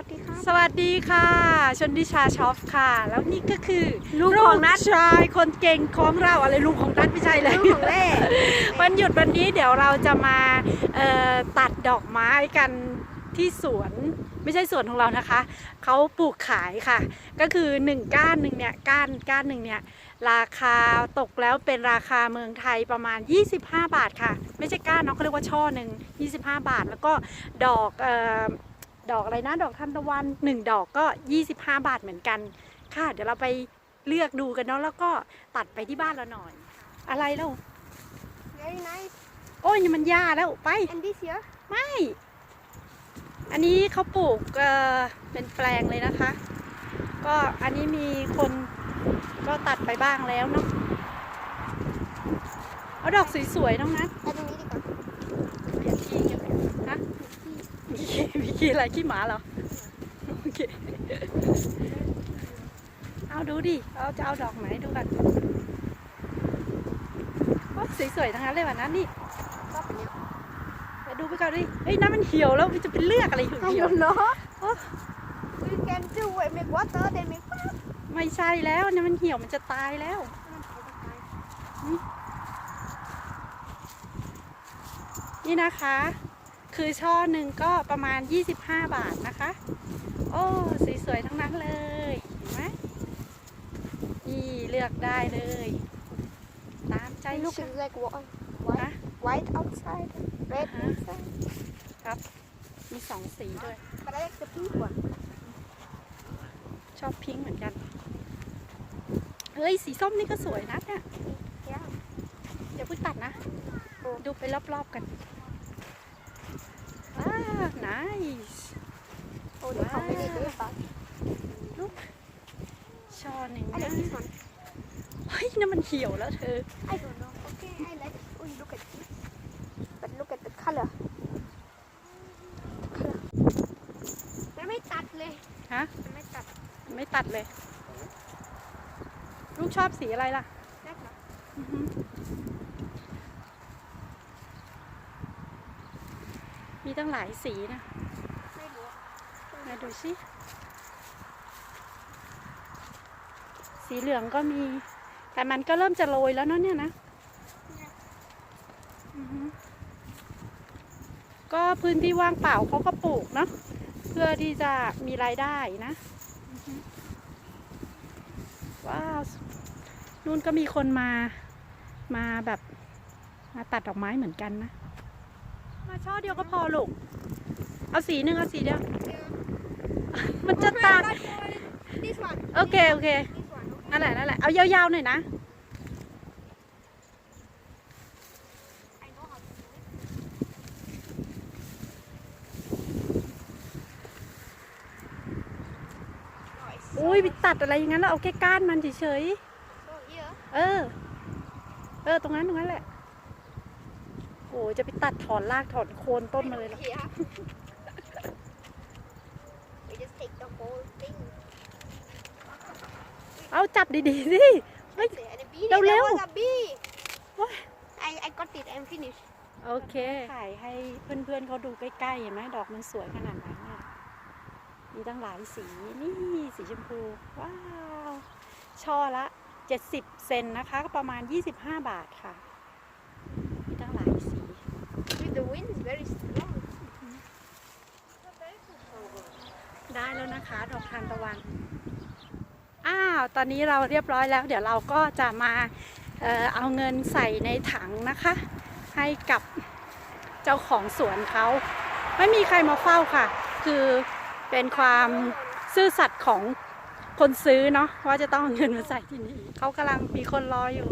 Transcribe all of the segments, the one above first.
วัสดีครับ สวัสดีค่ะ ชนดิชาช็อปค่ะ แล้วนี่ก็คือลูกของนัทชายคนเก่งของเราอะไรลูกของนัทไม่ใช่เลยลูกของแม่วันหยุดวันนี้เดี๋ยวเราจะมาเอ่อตัดดอกไม้กันที่สวนไม่ใช่สวนของเรานะคะ เขาปลูกขายค่ะ ก็คือ 1 ก้านหนึ่งเนี่ยก้านก้านหนึ่งเนี่ยราคาตกแล้วเป็นราคาเมืองไทยประมาณ 25 บาทค่ะ ไม่ใช่ก้านเนาะเขาเรียกว่าช่อหนึ่ง25 บาท แล้วก็ดอกเอ่อ ดอกอะไรนะดอกทานตะวันหนึ่งดอกก็ 25 บาทเหมือนกัน ค่ะ เดี๋ยวเราไปเลือกดูกันเนาะแล้วก็ตัดไปที่บ้านเราหน่อย อะไรแล้ว very nice โอ้ยนี่มันหญ้าแล้วไป and this here ไม่ อันนี้เขาปลูกเอ่อเป็นแปลงเลยนะคะ ก็อันนี้มีคนก็ตัดไปบ้างแล้วเนาะเอาดอกสวยๆน้องนัทเอาตรงนี้ดีกว่า เห็นขี้เยอะฮะมี ขี้มีขี้อะไรขี้หมาเหรอ โอเค เอาดูดิ เอาจะเอาดอกไหนดูกันโอ้สวยๆทั้งนั้นเลยว่ะนัทนี่ชอบอันเนี้ยไปดูไปก่อนดิ เฮ้ยน้ำมันเหี่ยวแล้วมันจะเป็นเลือกอะไรเหี่ยว I เหี่ยว don't know โอ้ we can do it make water then make fire ไม่ใช่แล้วเนี่ยมันเหี่ยวมันจะตายแล้ว นี่นะคะ คือช่อหนึ่งก็ประมาณ 25 บาทนะคะ โอ้สวยๆทั้งนั้นเลยเห็นไหมนี่เลือกได้เลย ตามใจ look ชอบ is like white นะ white outside red Uh-huh. inside มีสองสีด้วย but I like the pink one ชอบพิงค์เหมือนกัน เฮ้ย สีส้มนี่ก็สวยนะเนี่ย yeah เดี๋ยวเพิ่งตัดนะโอ้ดูไปรอบๆกันว้า nice oh they how many Wow. days back ช่อหนึ่ง I นะ like this one เฮ้ยนั่นมันเหี่ยวแล้วเธอ I don't know okay I like oh you look at this but look at the color the color มันไม่ตัดเลยฮะ มันไม่ตัด ไม่ตัดเลย ลูกชอบสีอะไรล่ะ แรกเหรอ อือหือ มีตั้งหลายสีนะมาดูสิ สีเหลืองก็มี แต่มันก็เริ่มจะโรยแล้วเนอะเนี่ยนะก็พื้นที่ว่างเปล่าเขาก็ปลูกเนาะเพื่อที่จะมีรายได้นะ ว้าว นู่นก็มีคนมา มาแบบ มาตัดดอกไม้เหมือนกันนะ มาช่อเดียวก็พอลูก เอาสีหนึ่งเอาสีเดียว มันจะตาก This one โอเคโอเค This one okay นั่นแหละนั่นแหละ เอายาวๆหน่อยนะ I know how to do it อุ้ยไปตัดอะไรอย่างนั้นแล้วเอาแค่ก้านมันเฉย So here ๆ เออ เออ ตรงนั้นตรงนั้นแหละ โอ้ยจะไปตัดถอนรากถอนโคนต้นมาเลยเหรอ here we just take the whole thing เอาจับดีๆสิเฮ้ย That's it. And a bee เร็วๆ there was a bee โอ้ย I I got it I'm finished โอเค ถ่ายให้เพื่อนๆเขาดูใกล้ๆเห็นไหมดอกมันสวยขนาดไหนเนี่ย มีตั้งหลายสี นี่สีชมพู ว้าว ช่อละ 70 เซนนะคะ ก็ประมาณ 25 บาทค่ะ มีตั้งหลายสี with the wind is very strong ได้แล้วนะคะ ดอกทานตะวัน อ้าว ตอนนี้เราเรียบร้อยแล้ว เดี๋ยวเราก็จะมาเออเอาเงินใส่ในถังนะคะ ให้กับเจ้าของสวนเขา ไม่มีใครมาเฝ้าค่ะ คือเป็นความซื่อสัตย์ของคนซื้อเนาะว่าจะต้องเอาเงินมาใส่ที่นี่เขากำลังมีคนรออยู่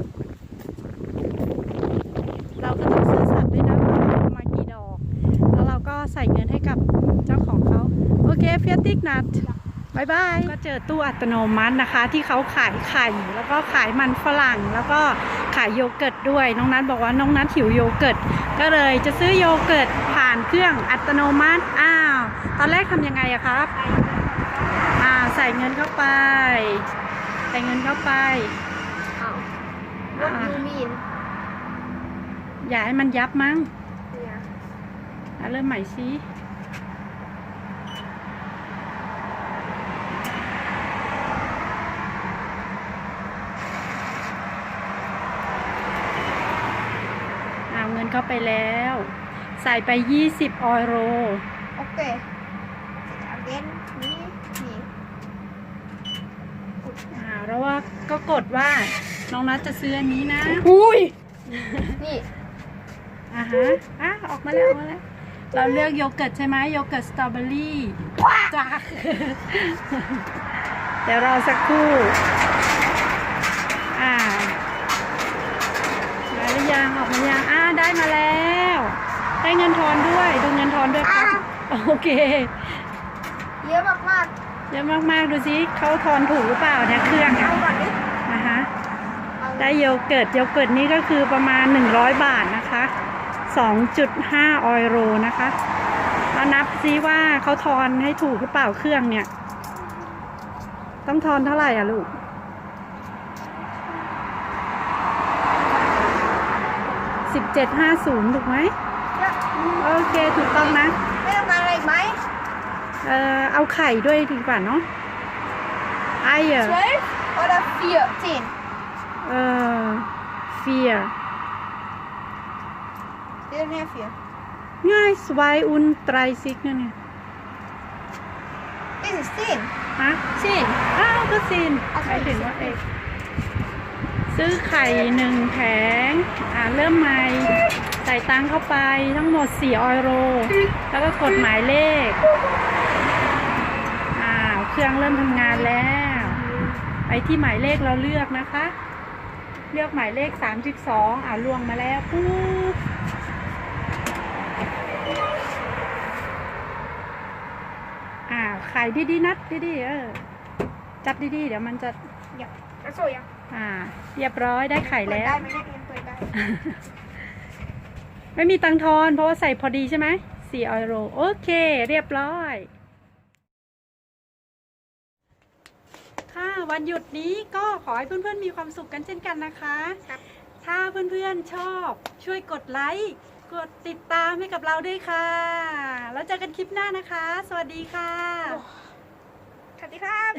เราก็ต้อง เคเฟียติกนัดบายบายก็เจอตู้อัตโนมัตินะคะ ที่เขาขายไข่ แล้วก็ขายมันฝรั่ง แล้วก็ขายโยเกิร์ตด้วย น้องนัทบอกว่าน้องนัทหิวโยเกิร์ต ก็เลยจะซื้อโยเกิร์ตผ่านเครื่องอัตโนมัติ อ้าว ตอนแรกทำยังไงอะครับ อ่า ใส่เงินเข้าไป ใส่เงินเข้าไป oh what Ah. do you mean อย่าให้มันยับมั้ง yeah อะเริ่มใหม่สิ เข้าไปแล้ว ใส่ไป 20 ออโร Okej. Again. Ni. Ni. อ่าแล้วว่าก็กดว่า น้องนัทจะซื้ออันนี้นะ Oj! Ni. อ่าฮะอะออกมาแล้วออกมาแล้ว เราเลือกโยเกิร์ตใช่ไหมโยเกิร์ตสตรอเบอรี่จ้าเดี๋ยวรอสักครู่ อ่ามาหรือยังออกมายังอ่าได้มาแล้ว ได้เงินทอนด้วย ดูเงินทอนด้วยครับ โอเค เยอะมากเยอะมากๆ ดูสิเขาทอนถูกหรือเปล่าเนี่ยเครื่องๆอะเอาก่อนดินะคะเอาได้โยเกิร์ตโยเกิร์ตนี่ก็คือประมาณ 100 บาทนะคะ 2.5 ออยโรนะคะเรานับซิว่าเขาทอนให้ถูกหรือเปล่าเครื่องเนี่ย ต้องทอนเท่าไหร่อะลูก 1750ถูกไหมเยอะโอเคถูกต้องนะไม่ต้องการอะไรอีกไหมเอ่อเอาไข่ด้วยดีกว่าเนาะไอเออ12 oder 14? เอ่อ fear Det är den här 4. ง่ายสวายอุนไตรซิกนั่นเนี่ย Det är 10. ฮะ 10. อ้าวก็ซินเอาหไข่มายถึงว่าเอก ซื้อไข่หนึ่งแผง อ่าเริ่มใหม่ ใส่ตังเข้าไปทั้งหมด 4 ออยโร แล้วก็กดหมายเลข อ่าเครื่องเริ่มทำงานแล้ว ไปที่หมายเลขเราเลือกนะคะ เลือกหมายเลข 32อ่าลวงมาแล้วปุ๊บอ่าขายดีๆนัดดีๆเออ จับดีๆ เดี๋ยวมันจะ Ja. Jag såg ja. อ่า เรียบร้อยได้ไข่เปิดแล้ได้วไหมเนี่ยยังเปิดได้ไม่มีตังค์ทอน เพราะว่าใส่พอดีใช่ไหมสี่ออยโรโอเค เรียบร้อย ค่ะวันหยุดนี้ก็ขอให้เพื่อนๆมีความสุขกันเช่นกันนะคะครับถ้าเพื่อนๆชอบช่วยกดไลค์ กดติดตามให้กับเราด้วยค่ะ แล้วเจอกันคลิปหน้านะคะ สวัสดีค่ะ สวัสดีครับ